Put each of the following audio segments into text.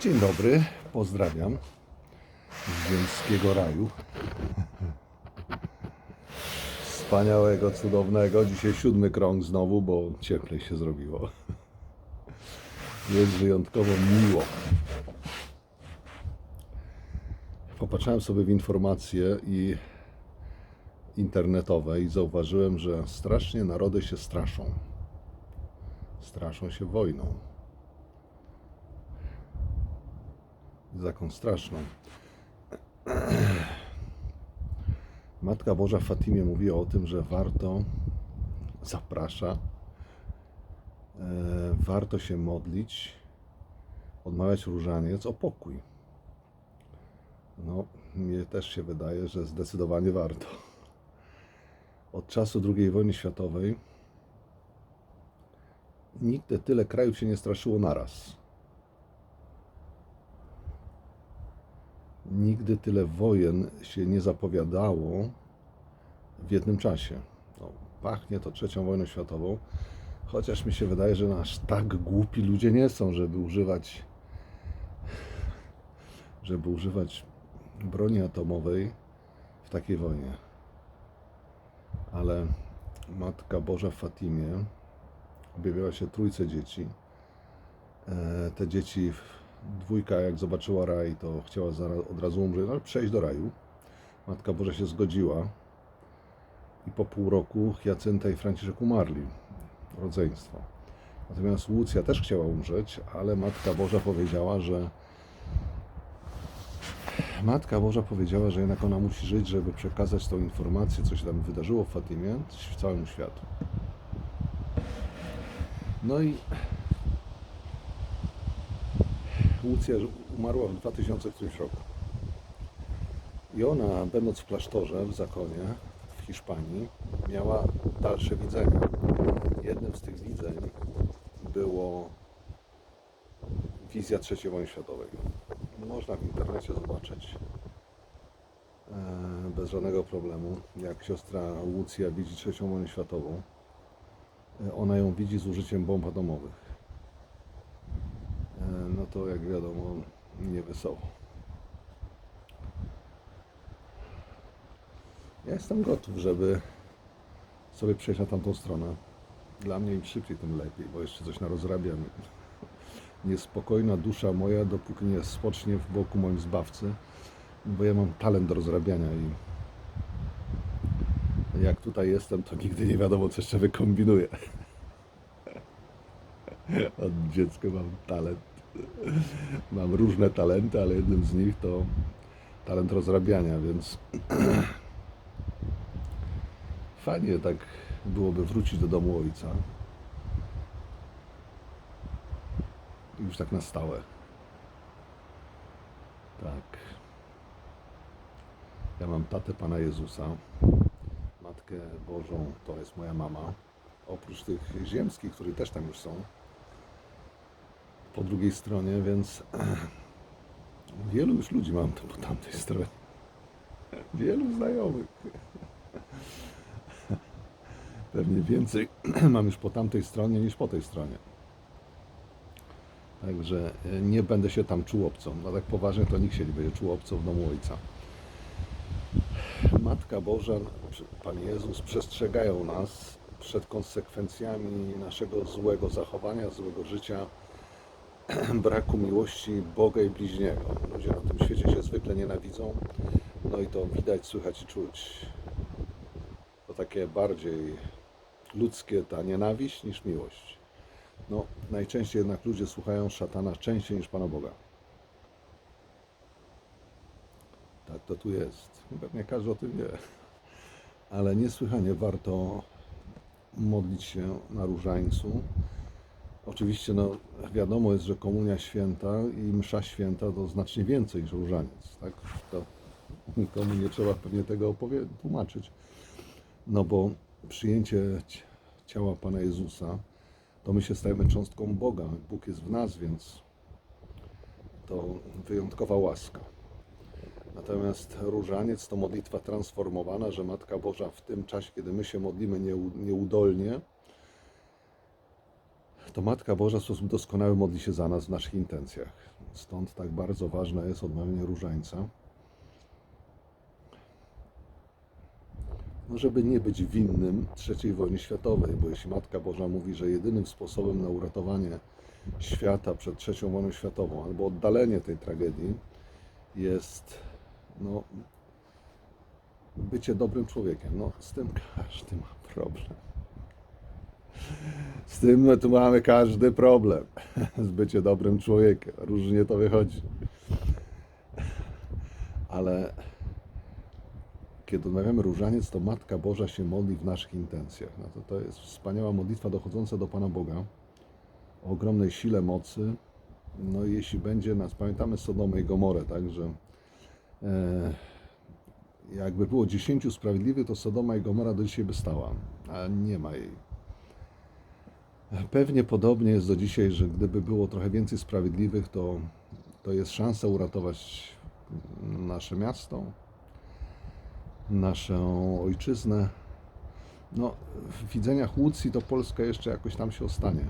Dzień dobry, pozdrawiam z ziemskiego raju. Wspaniałego, cudownego. Dzisiaj siódmy krąg znowu, bo cieplej się zrobiło. Jest wyjątkowo miło. Popatrzałem sobie w informacje i internetowe i zauważyłem, że strasznie narody się straszą. Straszą się wojną. Z jaką straszną. Matka Boża w Fatimie mówi o tym, że warto, zaprasza, e, warto się modlić, odmawiać różaniec o pokój. No, mnie też się wydaje, że zdecydowanie warto. Od czasu II wojny światowej nigdy tyle krajów się nie straszyło naraz. Nigdy tyle wojen się nie zapowiadało w jednym czasie. No, pachnie to trzecią wojną światową, chociaż mi się wydaje, że aż tak głupi ludzie nie są, żeby używać żeby używać broni atomowej w takiej wojnie. Ale Matka Boża w Fatimie objawiała się trójce dzieci. E, Te dzieci dwójka jak zobaczyła raj, to chciała zaraz, od razu umrzeć, ale przejść do raju. Matka Boża się zgodziła i po pół roku Jacynta i Franciszek umarli, rodzeństwo. Natomiast Łucja też chciała umrzeć, ale Matka Boża powiedziała, że Matka Boża powiedziała, że jednak ona musi żyć, żeby przekazać tą informację, co się tam wydarzyło w Fatimie, całemu światu. No i Łucja umarła w 2000 którymś roku. I ona, będąc w klasztorze w zakonie w Hiszpanii, miała dalsze widzenie. Jednym z tych widzeń było wizja III wojny światowej. Można w internecie zobaczyć e, bez żadnego problemu, jak siostra Łucja widzi III wojnę światową. E, Ona ją widzi z użyciem bomb atomowych no to jak wiadomo nie wesoło. Ja jestem gotów, żeby sobie przejść na tamtą stronę. Dla mnie im szybciej, tym lepiej, bo jeszcze coś narozrabiam. Niespokojna dusza moja, dopóki nie spocznie w boku moim zbawcy, bo ja mam talent do rozrabiania i jak tutaj jestem, to nigdy nie wiadomo, co jeszcze wykombinuję. Od dziecka mam talent. Mam różne talenty, ale jednym z nich to talent rozrabiania, więc fajnie tak byłoby wrócić do domu ojca. Już tak na stałe. Tak. Ja mam tatę Pana Jezusa, Matkę Bożą, to jest moja mama. Oprócz tych ziemskich, które też tam już są, po drugiej stronie, więc wielu już ludzi mam po tamtej stronie. Wielu znajomych. Pewnie więcej mam już po tamtej stronie niż po tej stronie. Także e, nie będę się tam czuł obcą. No tak poważnie to nikt się nie będzie czuł obcą w domu ojca. Matka Boża, Pan Jezus przestrzegają nas przed konsekwencjami naszego złego zachowania, złego życia, braku miłości Boga i bliźniego. Ludzie na tym świecie się zwykle nienawidzą, no i to widać, słychać i czuć. To takie bardziej ludzkie ta nienawiść niż miłość. No, najczęściej jednak ludzie słuchają szatana częściej niż Pana Boga. Tak to tu jest. Pewnie każdy o tym wie. Ale niesłychanie warto modlić się na różańcu, Oczywiście no, wiadomo jest, że komunia święta i msza święta to znacznie więcej niż różaniec. Tak? To nikomu nie trzeba pewnie tego tłumaczyć. No bo przyjęcie ciała Pana Jezusa, to my się stajemy cząstką Boga. Bóg jest w nas, więc to wyjątkowa łaska. Natomiast różaniec to modlitwa transformowana, że Matka Boża w tym czasie, kiedy my się modlimy nieu- nieudolnie, to Matka Boża w sposób doskonały modli się za nas w naszych intencjach. Stąd tak bardzo ważne jest odmawianie różańca. No, żeby nie być winnym III wojny światowej, bo jeśli Matka Boża mówi, że jedynym sposobem na uratowanie świata przed III wojną światową albo oddalenie tej tragedii jest no, bycie dobrym człowiekiem. No, z tym każdy ma problem. Z tym tu mamy każdy problem. Z bycie dobrym człowiekiem. Różnie to wychodzi. Ale kiedy odmawiamy różaniec, to Matka Boża się modli w naszych intencjach. No to, to jest wspaniała modlitwa dochodząca do Pana Boga o ogromnej sile mocy. No i jeśli będzie nas, pamiętamy Sodomę i Gomorę, tak, że e, jakby było 10 sprawiedliwych, to Sodoma i Gomora do dzisiaj by stała, a nie ma jej. Pewnie podobnie jest do dzisiaj, że gdyby było trochę więcej sprawiedliwych, to, to jest szansa uratować nasze miasto, naszą ojczyznę. No, w widzeniach Łucji to Polska jeszcze jakoś tam się ostanie,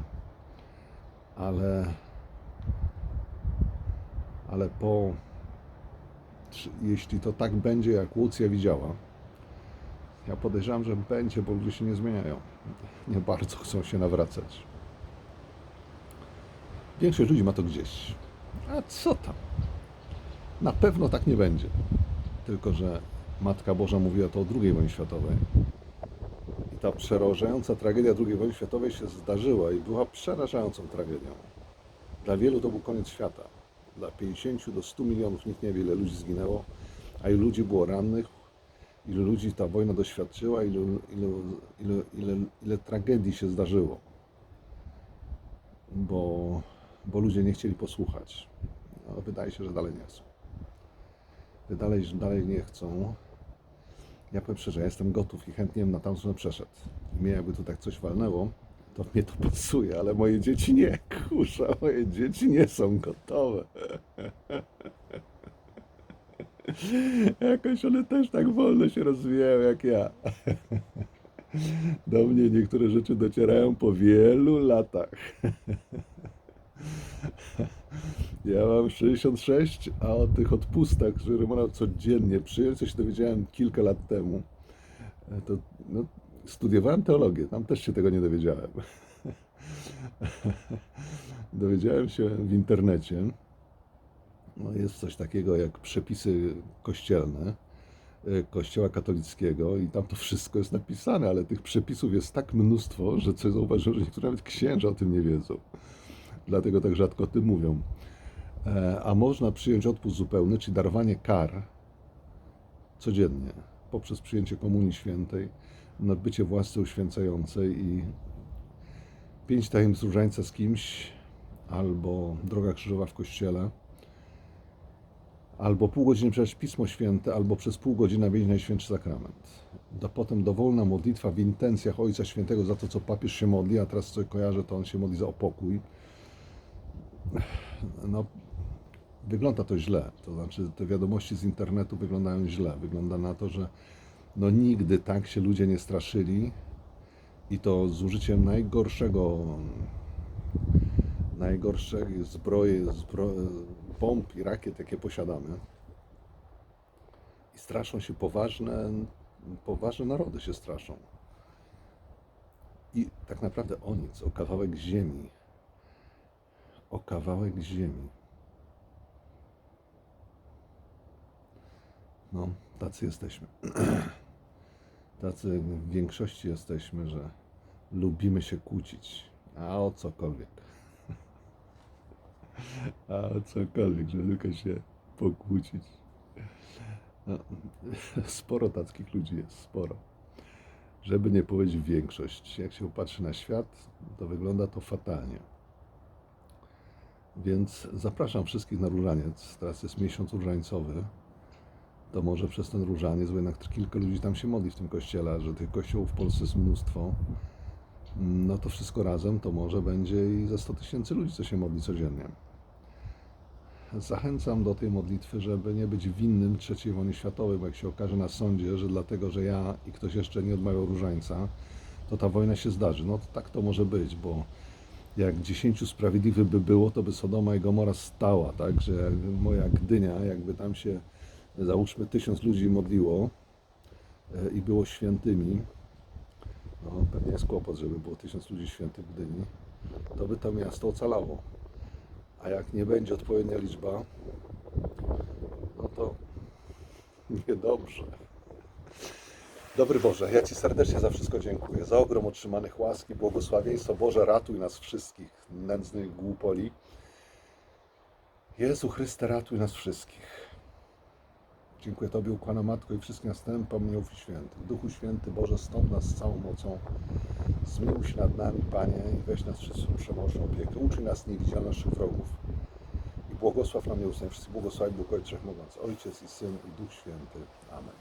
ale, ale po, jeśli to tak będzie, jak Łucja widziała, ja podejrzewam, że będzie, bo ludzie się nie zmieniają. Nie bardzo chcą się nawracać. Większość ludzi ma to gdzieś. A co tam? Na pewno tak nie będzie. Tylko, że Matka Boża mówiła to o II wojnie światowej. I ta przerażająca tragedia II wojny światowej się zdarzyła i była przerażającą tragedią. Dla wielu to był koniec świata. Dla 50 do 100 milionów nikt nie wie, ile ludzi zginęło, a ilu ludzi było rannych, ilu ludzi ta wojna doświadczyła, ilu, ilu, ile, ile, ile tragedii się zdarzyło. Bo, bo ludzie nie chcieli posłuchać. No, wydaje się, że dalej nie chcą. Dalej, dalej nie chcą. Ja powiem szczerze, ja jestem gotów i chętnie bym na tamtą stronę przeszedł. Mnie jakby tu tak coś walnęło, to mnie to pasuje, ale moje dzieci nie. Kusza, moje dzieci nie są gotowe. Jakoś one też tak wolno się rozwijają jak ja. Do mnie niektóre rzeczy docierają po wielu latach. Ja mam 66, a o tych odpustach, które można codziennie przyjąć, co się dowiedziałem kilka lat temu, e, to no, studiowałem teologię, tam też się tego nie dowiedziałem. Dowiedziałem się w internecie, no jest coś takiego jak przepisy kościelne e, Kościoła katolickiego i tam to wszystko jest napisane, ale tych przepisów jest tak mnóstwo, że co zauważyłem, że niektóre nawet księża o tym nie wiedzą. Dlatego tak rzadko o tym mówią. E, A można przyjąć odpust zupełny, czyli darowanie kar codziennie poprzez przyjęcie Komunii Świętej, nadbycie własce uświęcającej i pięć tajemnic różańca z kimś, albo droga krzyżowa w kościele, albo pół godziny przez Pismo Święte, albo przez pół godziny mieć Najświętszy Sakrament. Do potem dowolna modlitwa w intencjach Ojca Świętego za to, co papież się modli, a teraz co kojarzę, to on się modli za o pokój. No, wygląda to źle. To znaczy, te wiadomości z internetu wyglądają źle. Wygląda na to, że no nigdy tak się ludzie nie straszyli i to z użyciem najgorszego, najgorszej zbroi, zbro, bomb i rakiet, jakie posiadamy. I straszą się poważne, poważne narody się straszą. I tak naprawdę o nic, o kawałek ziemi. O kawałek ziemi. No, tacy jesteśmy. Tacy w większości jesteśmy, że lubimy się kłócić. A o cokolwiek. A cokolwiek, że tylko się pokłócić. No, sporo takich ludzi jest, sporo. Żeby nie powiedzieć większość. Jak się popatrzy na świat, to wygląda to fatalnie. Więc zapraszam wszystkich na różaniec. Teraz jest miesiąc różańcowy. To może przez ten różaniec, bo jednak kilka ludzi tam się modli w tym kościele, że tych kościołów w Polsce jest mnóstwo. No to wszystko razem to może będzie i ze 100 tysięcy ludzi, co się modli codziennie. Zachęcam do tej modlitwy, żeby nie być winnym III wojny światowej, bo jak się okaże na sądzie, że dlatego, że ja i ktoś jeszcze nie odmawiał różańca, to ta wojna się zdarzy. No to tak to może być, bo jak dziesięciu sprawiedliwych by było, to by Sodoma i Gomora stała, tak? Że moja Gdynia, jakby tam się, załóżmy, tysiąc ludzi modliło e, i było świętymi, no pewnie jest kłopot, żeby było tysiąc ludzi świętych w Gdyni, to by to miasto ocalało. A jak nie będzie odpowiednia liczba, no to niedobrze. Dobry Boże, ja Ci serdecznie za wszystko dziękuję. Za ogrom otrzymanych łaski, błogosławieństwo Boże, ratuj nas wszystkich, nędznych głupoli. Jezu Chryste, ratuj nas wszystkich. Dziękuję Tobie, ukłana Matko i wszystkim następom i świętych. Duchu Święty Boże, stąd nas z całą mocą. Zmiłuj się nad nami, Panie, i weź nas w przemożną opiekę. Uczyń nas nie widzieć naszych wrogów. I błogosław nam nieustannie. Wszyscy błogosławi Bóg Ojciec Wszechmogący, Ojciec i Syn i Duch Święty. Amen.